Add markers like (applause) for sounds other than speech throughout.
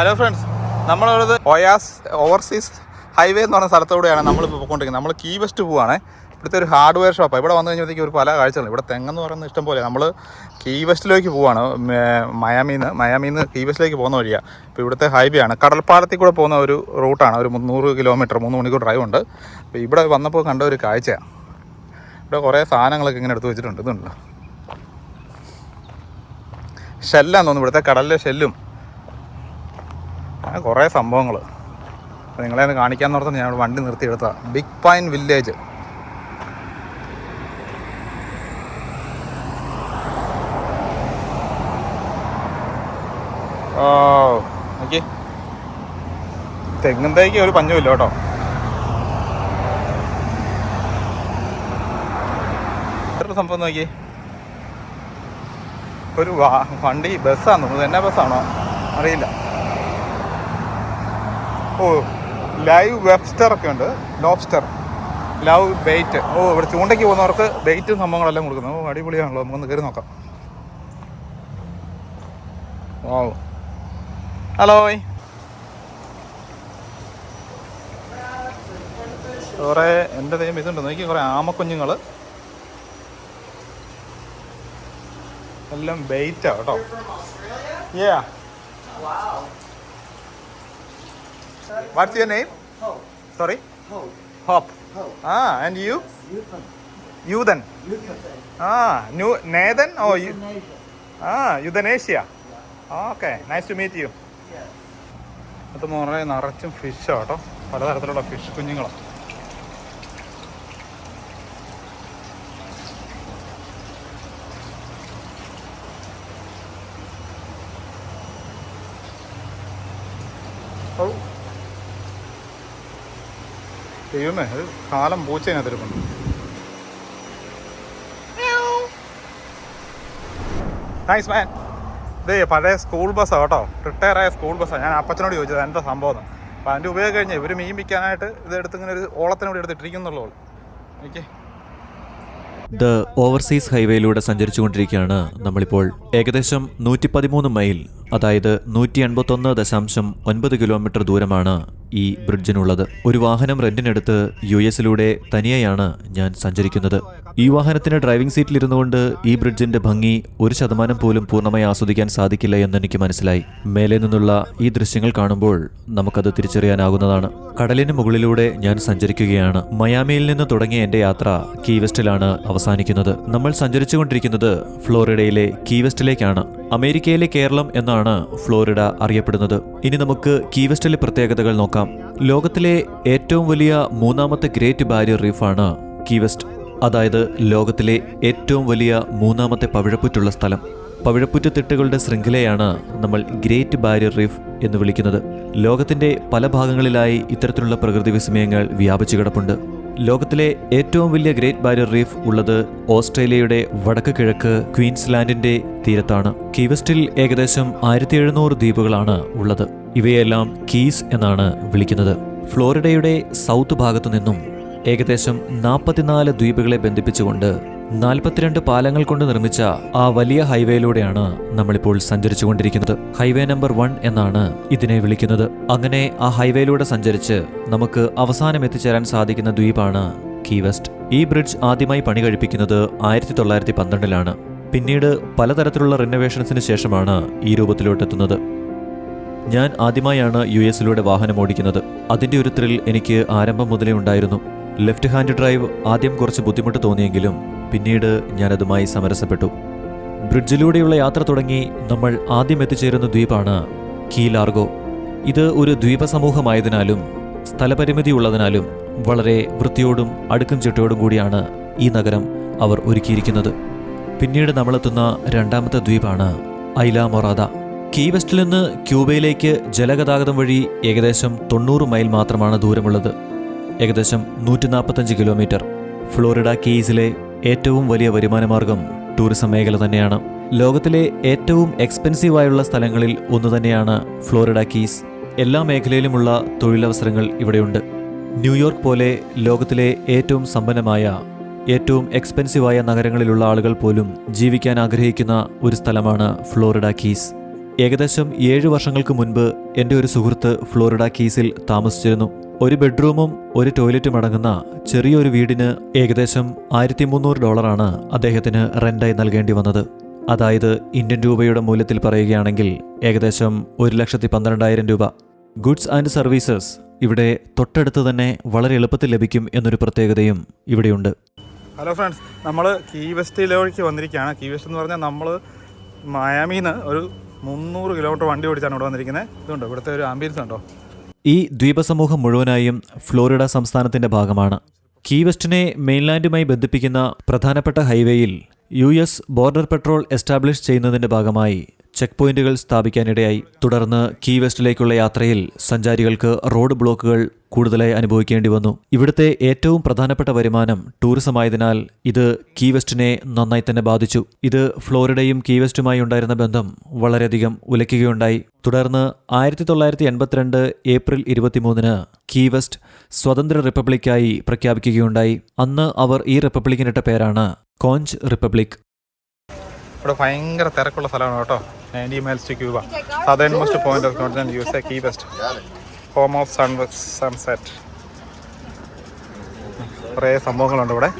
Hello friends നമ്മളുള്ളത് ഒയാസ് overseas highway എന്ന് പറഞ്ഞ സ്ഥലത്തൂടെയാണ് നമ്മളിപ്പോൾ പോയിക്കൊണ്ടിരിക്കുന്നത്. നമ്മൾ കീ വെസ്റ്റ് പോവാണ്. ഇവിടുത്തെ ഒരു ഹാർഡ്വെയർ ഷോപ്പാണ് ഇവിടെ വന്നു കഴിഞ്ഞപ്പോഴത്തേക്ക് ഒരു പല കാഴ്ചകളും. ഇവിടെ തെങ്ങെന്ന് പറയുന്നത് ഇഷ്ടം പോലെ. നമ്മൾ കീ വെസ്റ്റിലേക്ക് പോവാണ്. മയാമിന്ന് മയാമിന്ന് കീ വെസ്റ്റിലേക്ക് പോകുന്ന വഴിയാണ് ഇപ്പോൾ ഇവിടുത്തെ ഹൈവേ ആണ്. കടൽപ്പാലത്തിൽ കൂടെ പോകുന്ന ഒരു റൂട്ടാണ് ഒരു മുന്നൂറ് കിലോമീറ്റർ മൂന്ന് മണിക്കൂർ ഡ്രൈവ് ഉണ്ട്. അപ്പോൾ ഇവിടെ വന്നപ്പോൾ കണ്ട ഒരു കാഴ്ചയാണ് ഇവിടെ കുറേ സാധനങ്ങളൊക്കെ ഇങ്ങനെ എടുത്ത് വെച്ചിട്ടുണ്ട്. ഇതുണ്ട് ഷെല്ലാന്ന് തോന്നുന്നു. ഇവിടുത്തെ കടലിലെ ഷെല്ലും കുറേ സംഭവങ്ങൾ. നിങ്ങളെ ഒന്ന് കാണിക്കാന്ന് പറഞ്ഞാൽ ഞാൻ വണ്ടി നിർത്തിയെടുത്ത ബിഗ് പൈൻ വില്ലേജ് ഓ തെങ്ങും തൈക്ക് ഒരു പഞ്ഞുമില്ല കേട്ടോ. എത്ര സംഭവം നോക്കി. ഒരു വണ്ടി ബസ്സാന്ന് തോന്നുന്നു. എന്നാ ബസ്സാണോ? അറിയില്ല. ഓ ലൈവ് വെബ്സ്റ്റർ ഒക്കെ ഉണ്ട്. ലോബ്സ്റ്റർ ലവ് ബെയ്റ്റ് ഓ ഇവിടെ ചൂണ്ടയ്ക്ക് പോകുന്നവർക്ക് ബെയ്റ്റും സംഭവങ്ങളെല്ലാം കൊടുക്കുന്നത് ഓ അടിപൊളിയാണല്ലോ. നമുക്കൊന്ന് കയറി നോക്കാം. ഓ ഹലോ കുറേ എന്റെ ദൈവം ഇതുണ്ട്? നോക്കി കുറേ ആമക്കുഞ്ഞുങ്ങൾ എല്ലാം ബെയ്റ്റാ കേട്ടോ. Yeah. What's your name? Hope. Sorry? Hope. Hope. Hope. Ah, and you? Yukon. Yudhan. Yucatan. Ah, New Nathan or you? Ah, Euthanasia. Okay, nice to meet you. Yes. അത് മുറേ നിറച്ചും ഫിഷ് കേട്ടോ പലതരത്തിലുള്ള ഫിഷ് കുഞ്ഞുങ്ങളാണ് ദൈവമേ അത് കാലം പൂച്ചതിനകത്തിരിപ്പുണ്ട് നൈസ് മാൻ ഇതേ പഴയ സ്കൂൾ ബസ്സാണ് കേട്ടോ. റിട്ടയർ ആയ സ്കൂൾ ബസ്സാണ് ഞാൻ അപ്പച്ചനോട് ചോദിച്ചത് എന്റെ സംഭവം അപ്പോൾ അതിന്റെ ഉപയോഗം കഴിഞ്ഞ് ഇവർ മീൻ വിൽക്കാനായിട്ട് ഇത് എടുത്ത് ഇങ്ങനെ ഒരു ഓളത്തിനോട് എടുത്തിട്ടിരിക്കുന്നുള്ളൂ എനിക്ക് ദ ഓവർസീസ് ഹൈവേയിലൂടെ സഞ്ചരിച്ചുകൊണ്ടിരിക്കുകയാണ് നമ്മളിപ്പോൾ ഏകദേശം നൂറ്റി പതിമൂന്ന് മൈൽ അതായത് നൂറ്റി എൺപത്തൊന്ന് ദശാംശം ഒൻപത് കിലോമീറ്റർ ദൂരമാണ് ഈ ബ്രിഡ്ജിനുള്ളത്. ഒരു വാഹനം റെന്റിനെടുത്ത് യു എസിലൂടെ തനിയെയാണ് ഞാൻ സഞ്ചരിക്കുന്നത്. ഈ വാഹനത്തിന് ഡ്രൈവിംഗ് സീറ്റിലിരുന്നു കൊണ്ട് ഈ ബ്രിഡ്ജിന്റെ ഭംഗി ഒരു ശതമാനം പോലും പൂർണമായി ആസ്വദിക്കാൻ സാധിക്കില്ല എന്ന് എനിക്ക് മനസ്സിലായി. മേലെ നിന്നുള്ള ഈ ദൃശ്യങ്ങൾ കാണുമ്പോൾ നമുക്കത് തിരിച്ചറിയാനാകുന്നതാണ്. കടലിന് മുകളിലൂടെ ഞാൻ സഞ്ചരിക്കുകയാണ്. മയാമിയിൽ നിന്ന് തുടങ്ങിയ എന്റെ യാത്ര കീവെസ്റ്റിലാണ് അവസാനിക്കുന്നത്. നമ്മൾ സഞ്ചരിച്ചുകൊണ്ടിരിക്കുന്നത് ഫ്ലോറിഡയിലെ കീവെസ്റ്റിലേക്കാണ് അമേരിക്കയിലെ കേരളം എന്നാണ് ഫ്ലോറിഡ അറിയപ്പെടുന്നത്. ഇനി നമുക്ക് കീവെസ്റ്റിലെ പ്രത്യേകതകൾ നോക്കാം. ലോകത്തിലെ ഏറ്റവും വലിയ മൂന്നാമത്തെ ഗ്രേറ്റ് ബാരിയർ റീഫാണ് കീവെസ്റ്റ് അതായത് ലോകത്തിലെ ഏറ്റവും വലിയ മൂന്നാമത്തെ പവിഴപ്പുറ്റുള്ള സ്ഥലം. പവിഴപ്പുറ്റ് തിട്ടുകളുടെ ശൃംഖലയാണ് നമ്മൾ ഗ്രേറ്റ് ബാരിയർ റീഫ് എന്ന് വിളിക്കുന്നത്. ലോകത്തിന്റെ പല ഭാഗങ്ങളിലായി ഇത്തരത്തിലുള്ള പ്രകൃതി വിസ്മയങ്ങൾ വ്യാപിച്ചു കിടപ്പുണ്ട്. ലോകത്തിലെ ഏറ്റവും വലിയ ഗ്രേറ്റ് ബാരിയർ റീഫ് ഉള്ളത് ഓസ്ട്രേലിയയുടെ വടക്ക് കിഴക്ക് ക്വീൻസ്ലാൻഡിന്റെ തീരത്താണ്. കീവെസ്റ്റിൽ ഏകദേശം ആയിരത്തി എഴുന്നൂറ് ദ്വീപുകളാണ് ഉള്ളത്. ഇവയെല്ലാം കീസ് എന്നാണ് വിളിക്കുന്നത്. ഫ്ലോറിഡയുടെ സൗത്ത് ഭാഗത്തു നിന്നും ഏകദേശം നാൽപ്പത്തിനാല് ദ്വീപുകളെ ബന്ധിപ്പിച്ചുകൊണ്ട് നാൽപ്പത്തിരണ്ട് പാലങ്ങൾ കൊണ്ട് നിർമ്മിച്ച ആ വലിയ ഹൈവേയിലൂടെയാണ് നമ്മളിപ്പോൾ സഞ്ചരിച്ചു കൊണ്ടിരിക്കുന്നത് ഹൈവേ നമ്പർ വൺ എന്നാണ് ഇതിനെ വിളിക്കുന്നത്. അങ്ങനെ ആ ഹൈവേയിലൂടെ സഞ്ചരിച്ച് നമുക്ക് അവസാനം എത്തിച്ചേരാൻ സാധിക്കുന്ന ദ്വീപാണ് കീ വെസ്റ്റ്. ഈ ബ്രിഡ്ജ് ആദ്യമായി പണി കഴിപ്പിക്കുന്നത് ആയിരത്തി തൊള്ളായിരത്തി പന്ത്രണ്ടിലാണ് പിന്നീട് പലതരത്തിലുള്ള റിനോവേഷൻസിന് ശേഷമാണ് ഈ രൂപത്തിലോട്ടെത്തുന്നത്. ഞാൻ ആദ്യമായാണ് യു എസിലൂടെ വാഹനം ഓടിക്കുന്നത്. അതിന്റെ ഒരു ത്രിൽ എനിക്ക് ആരംഭം മുതലേ ഉണ്ടായിരുന്നു. ലെഫ്റ്റ് ഹാൻഡ് ഡ്രൈവ് ആദ്യം കുറച്ച് ബുദ്ധിമുട്ട് തോന്നിയെങ്കിലും പിന്നീട് ഞാനതുമായി സമരസപ്പെട്ടു. ബ്രിഡ്ജിലൂടെയുള്ള യാത്ര തുടങ്ങി നമ്മൾ ആദ്യം എത്തിച്ചേരുന്ന ദ്വീപാണ് കീ ലാർഗോ ഇത് ഒരു ദ്വീപ സമൂഹമായതിനാലും സ്ഥലപരിമിതി ഉള്ളതിനാലും വളരെ വൃത്തിയോടും അടുക്കും ചിട്ടയോടും കൂടിയാണ് ഈ നഗരം അവർ ഒരുക്കിയിരിക്കുന്നത്. പിന്നീട് നമ്മളെത്തുന്ന രണ്ടാമത്തെ ദ്വീപാണ് ഐല മൊറാദ കീ വെസ്റ്റിൽ നിന്ന് ക്യൂബയിലേക്ക് ജലഗതാഗതം വഴി ഏകദേശം തൊണ്ണൂറ് മൈൽ മാത്രമാണ് ദൂരമുള്ളത്. ഏകദേശം നൂറ്റി നാൽപ്പത്തഞ്ച് കിലോമീറ്റർ. ഫ്ലോറിഡ കീസിലെ ഏറ്റവും വലിയ വരുമാനമാർഗം ടൂറിസം മേഖല തന്നെയാണ്. ലോകത്തിലെ ഏറ്റവും എക്സ്പെൻസീവ് ആയുള്ള സ്ഥലങ്ങളിൽ ഒന്ന് തന്നെയാണ് ഫ്ലോറിഡ കീസ്. എല്ലാ മേഖലയിലുമുള്ള തൊഴിലവസരങ്ങൾ ഇവിടെയുണ്ട്. ന്യൂയോർക്ക് പോലെ ലോകത്തിലെ ഏറ്റവും സമ്പന്നമായ ഏറ്റവും എക്സ്പെൻസീവായ നഗരങ്ങളിലുള്ള ആളുകൾ പോലും ജീവിക്കാൻ ആഗ്രഹിക്കുന്ന ഒരു സ്ഥലമാണ് ഫ്ലോറിഡ കീസ്. ഏകദേശം ഏഴ് വർഷങ്ങൾക്ക് മുൻപ് എന്റെ ഒരു സുഹൃത്ത് ഫ്ലോറിഡ കീസിൽ താമസിച്ചിരുന്നു. ഒരു ബെഡ്റൂമും ഒരു ടോയ്ലറ്റും അടങ്ങുന്ന ചെറിയൊരു വീടിന് ഏകദേശം ആയിരത്തി മുന്നൂറ് ഡോളറാണ് അദ്ദേഹത്തിന് റെന്റായി നൽകേണ്ടി വന്നത്. അതായത് ഇന്ത്യൻ രൂപയുടെ മൂല്യത്തിൽ പറയുകയാണെങ്കിൽ ഏകദേശം ഒരു ലക്ഷത്തി പന്ത്രണ്ടായിരം രൂപ. ഗുഡ്സ് ആൻഡ് സർവീസസ് ഇവിടെ തൊട്ടടുത്ത് തന്നെ വളരെ എളുപ്പത്തിൽ ലഭിക്കും എന്നൊരു പ്രത്യേകതയും ഇവിടെയുണ്ട്. ഹലോ ഫ്രണ്ട്സ് നമ്മൾ കീ വെസ്റ്റിലേക്ക് വന്നിരിക്കുകയാണ്. കീവെസ്റ്റ് എന്ന് പറഞ്ഞാൽ നമ്മൾ മായാമിന്ന് ഒരു മുന്നൂറ് കിലോമീറ്റർ വണ്ടി ഓടിച്ചാണ് ഇവിടെ വന്നിരിക്കുന്നത്. ഇതുണ്ടോ? ഇവിടുത്തെ ഒരു ആംബിയൻസ് ഉണ്ടോ? ഈ ദ്വീപസമൂഹം മുഴുവനായും ഫ്ലോറിഡ സംസ്ഥാനത്തിന്റെ ഭാഗമാണ്. കീ വെസ്റ്റിനെ മെയിൻലാൻഡുമായി ബന്ധിപ്പിക്കുന്ന പ്രധാനപ്പെട്ട ഹൈവേയിൽ U S border patrol establish ചെയ്യുന്നതിന്റെ ഭാഗമായി ചെക്ക് പോയിന്റുകൾ സ്ഥാപിക്കാനിടയായി. തുടർന്ന് കീ വെസ്റ്റിലേക്കുള്ള യാത്രയിൽ സഞ്ചാരികൾക്ക് റോഡ് ബ്ലോക്കുകൾ കൂടുതലായി അനുഭവിക്കേണ്ടി വന്നു. ഇവിടുത്തെ ഏറ്റവും പ്രധാനപ്പെട്ട വരുമാനം ടൂറിസമായതിനാൽ ഇത് കീ വെസ്റ്റിനെ നന്നായി തന്നെ ബാധിച്ചു. ഇത് ഫ്ലോറിഡയും കീ വെസ്റ്റുമായി ഉണ്ടായിരുന്ന ബന്ധം വളരെയധികം ഉലയ്ക്കുകയുണ്ടായി. തുടർന്ന് ആയിരത്തി തൊള്ളായിരത്തി എൺപത്തിരണ്ട് ഏപ്രിൽ ഇരുപത്തിമൂന്നിന് കീ വെസ്റ്റ് സ്വതന്ത്ര റിപ്പബ്ലിക്കായി പ്രഖ്യാപിക്കുകയുണ്ടായി. അന്ന് അവർ ഈ റിപ്പബ്ലിക്കിനിട്ട പേരാണ് കോഞ്ച് റിപ്പബ്ലിക്. ഇവിടെ ഭയങ്കര തിരക്കുള്ള സ്ഥലമാണ് കേട്ടോ. Ninety miles to Cuba southernmost point of continent U S A Key West home of sun sunset കുറേ സംഭവങ്ങളുണ്ട് ഇവിടെ.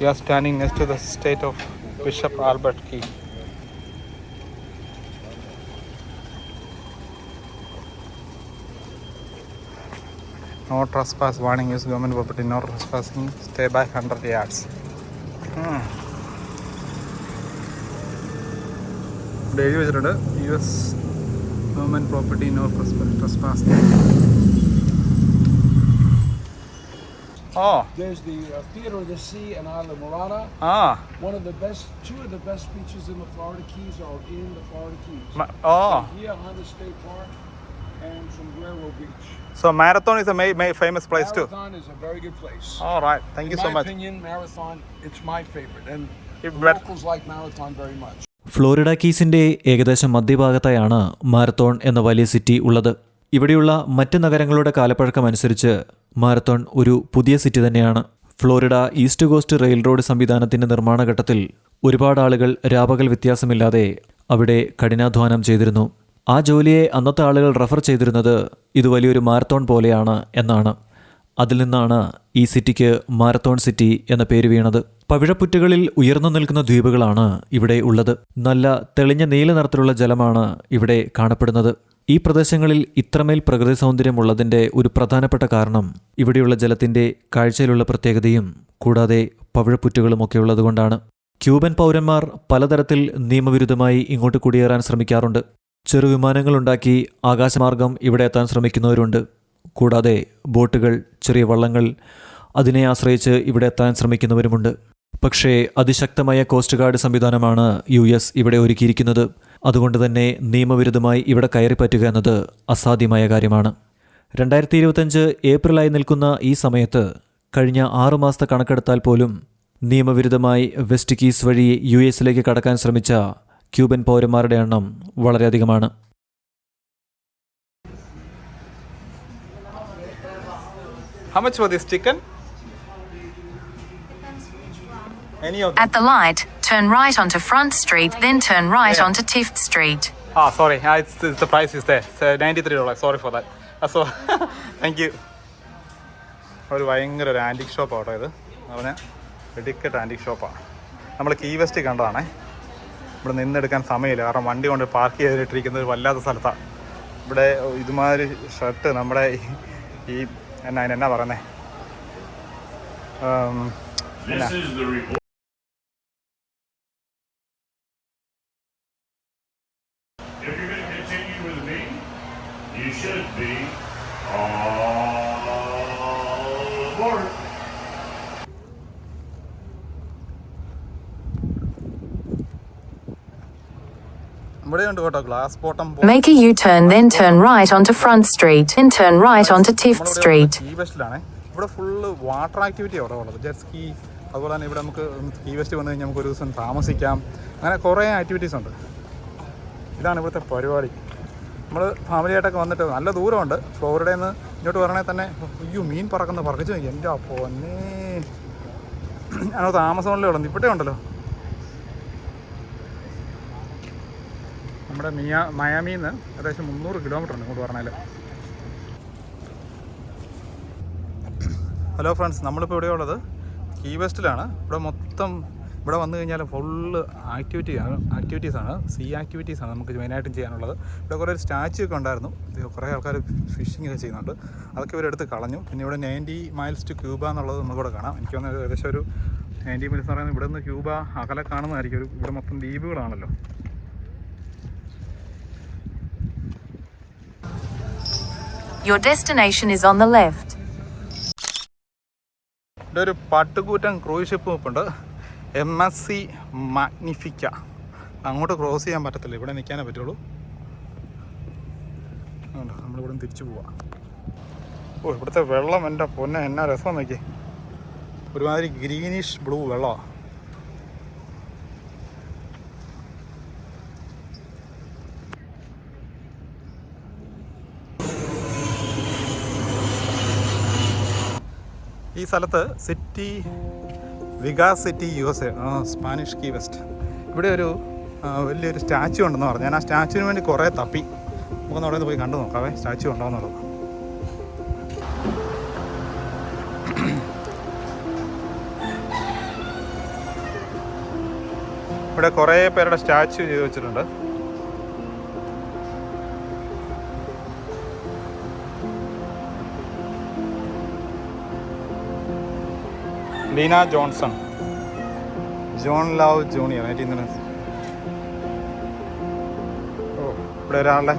You are standing next to the state of bishop Albert Key No trespass warning is government property. No trespassing. Stay back 100 yards. Hmm. ഇവിടെ എഴുതി വെച്ചിട്ടുണ്ട് U S government property no trespass oh There's the uh, Theater of the Sea and Isla Morada. ആ One of the best, two of the best beaches in the Florida Keys are in the Florida Keys. മ- ഓ Here, Honda State Park And Sombrero Beach. So Marathon is a ma- ma- famous place Marathon is a very good place. all right thank you In my opinion, Marathon, it's my favorite. And If the bet- locals like Marathon very much. Florida കീസിന്റെ ഏകദേശം മധ്യഭാഗത്തായാണ് marathon എന്ന വലിയ city ഉള്ളത് ഇവിടെയുള്ള മറ്റ് നഗരങ്ങളുടെ കാലപ്പഴക്കം അനുസരിച്ച് മാരത്തോൺ ഒരു പുതിയ സിറ്റി തന്നെയാണ് Florida East Coast rail road സംവിധാനത്തിന്റെ നിർമ്മാണ ഘട്ടത്തിൽ ഒരുപാട് ആളുകൾ രാപകൽ വ്യത്യാസമില്ലാതെ അവിടെ കഠിനാധ്വാനം ചെയ്തിരുന്നു ആ ജോലിയെ അന്നത്തെ ആളുകൾ റെഫർ ചെയ്തിരുന്നത് ഇത് വലിയൊരു മാരത്തോൺ പോലെയാണ് എന്നാണ്. അതിൽ നിന്നാണ് ഈ സിറ്റിക്ക് മാരത്തോൺ സിറ്റി എന്ന പേര് വീണത്. പവിഴപ്പുറ്റുകളിൽ ഉയർന്നു നിൽക്കുന്ന ദ്വീപുകളാണ് ഇവിടെ ഉള്ളത്. നല്ല തെളിഞ്ഞ നീല നിറത്തിലുള്ള ജലമാണ് ഇവിടെ കാണപ്പെടുന്നത്. ഈ പ്രദേശങ്ങളിൽ ഇത്രമേൽ പ്രകൃതി സൗന്ദര്യമുള്ളതിന്റെ ഒരു പ്രധാനപ്പെട്ട കാരണം ഇവിടെയുള്ള ജലത്തിന്റെ കാഴ്ചയിലുള്ള പ്രത്യേകതയും കൂടാതെ പവിഴപ്പുറ്റുകളുമൊക്കെ ഉള്ളതുകൊണ്ടാണ്. ക്യൂബൻ പൗരന്മാർ പലതരത്തിൽ നിയമവിരുദ്ധമായി ഇങ്ങോട്ട് കുടിയേറാൻ ശ്രമിക്കാറുണ്ട്. ചെറുവിമാനങ്ങളുണ്ടാക്കി ആകാശമാർഗം ഇവിടെ എത്താൻ ശ്രമിക്കുന്നവരുണ്ട്. കൂടാതെ ബോട്ടുകൾ ചെറിയ വള്ളങ്ങൾ അതിനെ ആശ്രയിച്ച് ഇവിടെ എത്താൻ ശ്രമിക്കുന്നവരുമുണ്ട്. പക്ഷേ അതിശക്തമായ കോസ്റ്റ് ഗാർഡ് സംവിധാനമാണ് യു എസ് ഇവിടെ ഒരുക്കിയിരിക്കുന്നത്. അതുകൊണ്ട് തന്നെ നിയമവിരുദ്ധമായി ഇവിടെ കയറിപ്പറ്റുക എന്നത് അസാധ്യമായ കാര്യമാണ്. രണ്ടായിരത്തി ഇരുപത്തഞ്ച് ഏപ്രിലായി നിൽക്കുന്ന ഈ സമയത്ത് കഴിഞ്ഞ ആറു മാസത്തെ കണക്കെടുത്താൽ പോലും നിയമവിരുദ്ധമായി വെസ്റ്റ് കീസ് വഴി യു എസിലേക്ക് കടക്കാൻ ശ്രമിച്ച ക്യൂബൻ പൗരന്മാരുടെ എണ്ണം വളരെയധികമാണ്. (laughs) ഒരു ഭയങ്കര ഒരു ആന്റിക് ഷോപ്പാട്ടോ ഇത്. അവന് ഷോപ്പാണ് നമ്മൾ കീവെസ്റ്റ് കണ്ടതാണേ. ഇവിടെ നിന്നെടുക്കാൻ സമയമില്ല. കാരണം വണ്ടി കൊണ്ട് പാർക്ക് ചെയ്തിട്ടിരിക്കുന്നത് വല്ലാത്ത സ്ഥലത്താണ് ഇവിടെ ഇതുമാതിരി ഷർട്ട് നമ്മുടെ ഈ- എന്നാ എന്നാ അതിന് എന്നാ പറയുന്നേ ഉം, എന്നാ This is the report. If you're going to continue with me, you should be all aboard. ഇവിടെ ഉണ്ട് കേട്ടോ glass bottom Make a U turn, then turn right onto Front Street, then turn right onto Tift Street. ഇവിടെ full water activity അവിടെ ഉള്ളത്. Jet ski അതുപോലെ തന്നെ ഇവിടെ നമുക്ക് കീ വെസ്റ്റ് വന്നു കഴിഞ്ഞാൽ നമുക്ക് ഒരു ദിവസം താമസിക്കാം. അങ്ങനെ കുറേ ആക്ടിവിറ്റീസ് ഉണ്ട്. ഇതാണ് ഇവിടുത്തെ പരിപാടി. നമ്മൾ ഫാമിലിയായിട്ടൊക്കെ വന്നിട്ട് നല്ല ദൂരമുണ്ട്. ഫ്ലോറിഡയിൽ നിന്ന് ഇങ്ങോട്ട് വരണേ തന്നെ അയ്യോ മീൻ പറക്കുന്ന നോക്കി എന്റെ പൊന്നേ. അതിനകത്ത് ആമസോണിലേ ഉള്ളു. ഇവിടെ ഉണ്ടല്ലോ നമ്മുടെ മിയ മയാമിയിൽ നിന്ന് ഏകദേശം മുന്നൂറ് കിലോമീറ്റർ ഉണ്ട് ഇങ്ങോട്ട് പറഞ്ഞാൽ ഹലോ ഫ്രണ്ട്സ് നമ്മളിപ്പോൾ ഇവിടെയുള്ളത് കീ വെസ്റ്റിലാണ് ഇവിടെ മൊത്തം ഇവിടെ വന്നു കഴിഞ്ഞാൽ ഫുള്ള് ആക്ടിവിറ്റി ആണ്. ആക്ടിവിറ്റീസാണ് സീ ആക്ടിവിറ്റീസാണ് നമുക്ക് മെയിനായിട്ടും ചെയ്യാനുള്ളത്. ഇവിടെ കുറേ സ്റ്റാച്ചു ഒക്കെ ഉണ്ടായിരുന്നു. കുറേ ആൾക്കാർ ഫിഷിംഗ് ഒക്കെ ചെയ്യുന്നുണ്ട്. അതൊക്കെ ഇവരെടുത്ത് കളഞ്ഞു. പിന്നെ ഇവിടെ നയന്റി മൈൽസ് ടു ക്യൂബ എന്നുള്ളത് നമുക്കിവിടെ കാണാം. എനിക്ക് തോന്നുന്നത് ഏകദേശം ഒരു നയന്റി മൈൽസ് എന്ന് പറയുന്നത് ഇവിടെ നിന്ന് ക്യൂബ അകലെ കാണുന്നതായിരിക്കും. ഒരു ഇവിടെ മൊത്തം ദ്വീപുകളാണല്ലോ. Your destination is on the left. ഇവിടെ ഒരു പട്ടുകൂറ്റൻ ക്രൂയിസ് ഷിപ്പ് നിൽപ്പുണ്ട് എം എസ് സി മാഗ്നിഫിക്ക അങ്ങോട്ട് ക്രോസ് ചെയ്യാൻ പറ്റത്തില്ല. ഇവിടെ നിൽക്കാനേ പറ്റുള്ളൂ. നമ്മളിവിടെ തിരിച്ചു പോവാം. ഓ ഇവിടുത്തെ വെള്ളം എന്റെ പൊന്നെ എന്നാ രസം നോക്കി ഒരുമാതിരി ഗ്രീനിഷ് ബ്ലൂ വെള്ളമാണ് ഈ സ്ഥലത്ത് city Vikas city U S A Spanish Key West. ഇവിടെ ഒരു വലിയൊരു സ്റ്റാച്ചു ഉണ്ടെന്ന് പറഞ്ഞു. ഞാൻ ആ സ്റ്റാച്ചുവിന് വേണ്ടി കുറേ തപ്പി. നമുക്കൊന്ന് അവിടെ പോയി കണ്ടു നോക്കാവേ സ്റ്റാച്ചു ഉണ്ടോ എന്നുള്ളത്. ഇവിടെ കുറേ പേരുടെ സ്റ്റാച്ചു ചെയ്ത് വെച്ചിട്ടുണ്ട് Leena Johnson. John love junior nineteen ഓ ഇവിടെ ഒരാളുടെ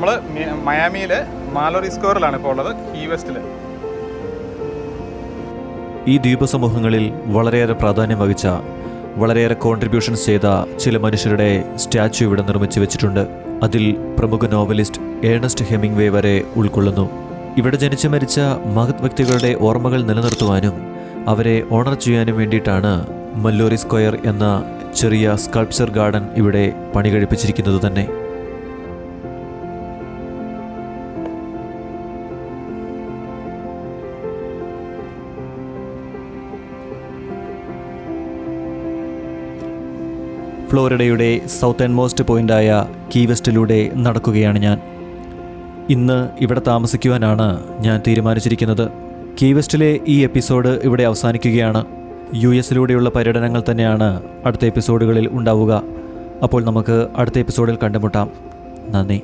നമ്മൾ മയാമിയിൽ മാലോറി സ്ക്വയറിലാണ് ഇപ്പോൾ ഉള്ളത് കീ വെസ്റ്റിൽ ഈ ദ്വീപ സമൂഹങ്ങളിൽ വളരെയേറെ പ്രാധാന്യം വഹിച്ച വളരെയേറെ കോൺട്രിബ്യൂഷൻസ് ചെയ്ത ചില മനുഷ്യരുടെ സ്റ്റാച്ചു ഇവിടെ നിർമ്മിച്ചു വെച്ചിട്ടുണ്ട്. അതിൽ പ്രമുഖ നോവലിസ്റ്റ് ഏണസ്റ്റ് ഹെമിംഗ്വേ വരെ ഉൾക്കൊള്ളുന്നു. ഇവിടെ ജനിച്ചു മരിച്ച മഹത് വ്യക്തികളുടെ ഓർമ്മകൾ നിലനിർത്തുവാനും അവരെ ഓണർ ചെയ്യാനും വേണ്ടിയിട്ടാണ് മല്ലോറി സ്ക്വയർ എന്ന ചെറിയ സ്കൾപ്ചർ ഗാർഡൻ ഇവിടെ പണി കഴിപ്പിച്ചിരിക്കുന്നത് തന്നെ. ഫ്ലോറിഡയുടെ സൗത്ത് ആൻഡ് മോസ്റ്റ് പോയിന്റായ കീ വെസ്റ്റിലൂടെ നടക്കുകയാണ് ഞാൻ. ഇന്ന് ഇവിടെ താമസിക്കുവാനാണ് ഞാൻ തീരുമാനിച്ചിരിക്കുന്നത്. കീ വെസ്റ്റിലെ ഈ എപ്പിസോഡ് ഇവിടെ അവസാനിക്കുകയാണ്. യു എസിലൂടെയുള്ള പര്യടനങ്ങൾ തന്നെയാണ് അടുത്ത എപ്പിസോഡുകളിൽ ഉണ്ടാവുക. അപ്പോൾ നമുക്ക് അടുത്ത എപ്പിസോഡിൽ കണ്ടുമുട്ടാം. നന്ദി.